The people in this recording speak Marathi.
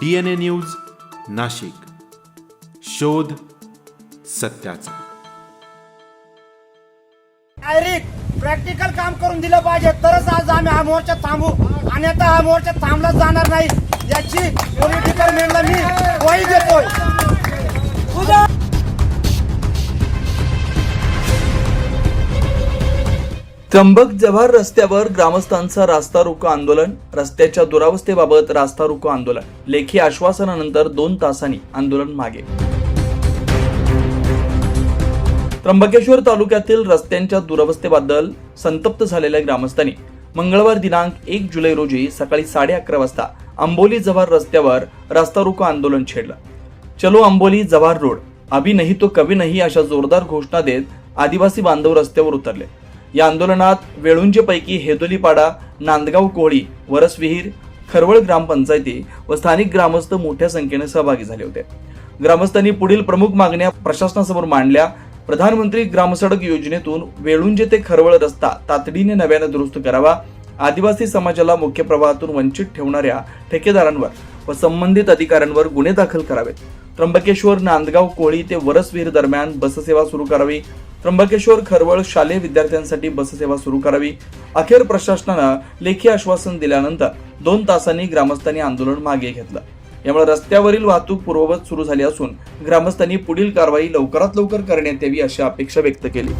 D N A news Nashik. शोध सत्याचा. डायरेक्ट प्रॅक्टिकल काम करून दिलं पाहिजे. तरच आज आम्ही हा मोर्चा थांबू. आणि आता हा मोर्चा थांबला जाणार नाही. याची पॉलिटिकल मॅनला मी ग्वाही देतोय. त्र्यंबक जव्हार रस्त्यावर ग्रामस्थांचा रास्ता रोको आंदोलन रस्त्याच्या दुरावस्थेबाबत रास्ता रोको आंदोलन. लेखी आश्वासनानंतर दोन तासांनी आंदोलन मागे. त्र्यंबकेश्वर तालुक्यातील रस्त्यांच्या दुरावस्थेबद्दल संतप्त झालेल्या ग्रामस्थांनी मंगळवार दिनांक एक जुलै रोजी सकाळी साडे अकरा वाजता आंबोली जव्हार रस्त्यावर रास्ता रोको आंदोलन छेडलं. चलो आंबोली जव्हार रोड. अभि नाही तो कवी नाही अशा जोरदार घोषणा देत आदिवासी बांधव रस्त्यावर उतरले. या आंदोलनात वेळुंजेपैकी हेदोलीपाडा नांदगाव कोळी वरसविहीर खरवळ ग्रामपंचायती व स्थानिक ग्रामस्थ मोठ्या संख्येने सहभागी झाले होते. ग्रामस्थांनी पुढील प्रमुख मागण्या प्रशासनासमोर मांडल्या. प्रधानमंत्री ग्रामसडक योजनेतून वेळुंजे ते खरवळ रस्ता तातडीने नव्याने दुरुस्त करावा आदिवासी समाजाला मुख्य प्रवाहातून वंचित ठेवणाऱ्या ठेकेदारांवर व संबंधित अधिकाऱ्यांवर गुन्हे दाखल करावेत. त्र्यंबकेश्वर नांदगाव कोळी ते वरसविहीर दरम्यान बससेवा सुरू करावी त्र्यंबकेश्वर खरवळ शालेय विद्यार्थ्यांसाठी बससेवा सुरू करावी. अखेर प्रशासनानं लेखी आश्वासन दिल्यानंतर दोन तासांनी ग्रामस्थांनी आंदोलन मागे घेतलं. यामुळे रस्त्यावरील वाहतूक पूर्ववत सुरू झाली असून ग्रामस्थांनी पुढील कारवाई लवकरात लवकर करण्यात यावी अशी अपेक्षा व्यक्त केली.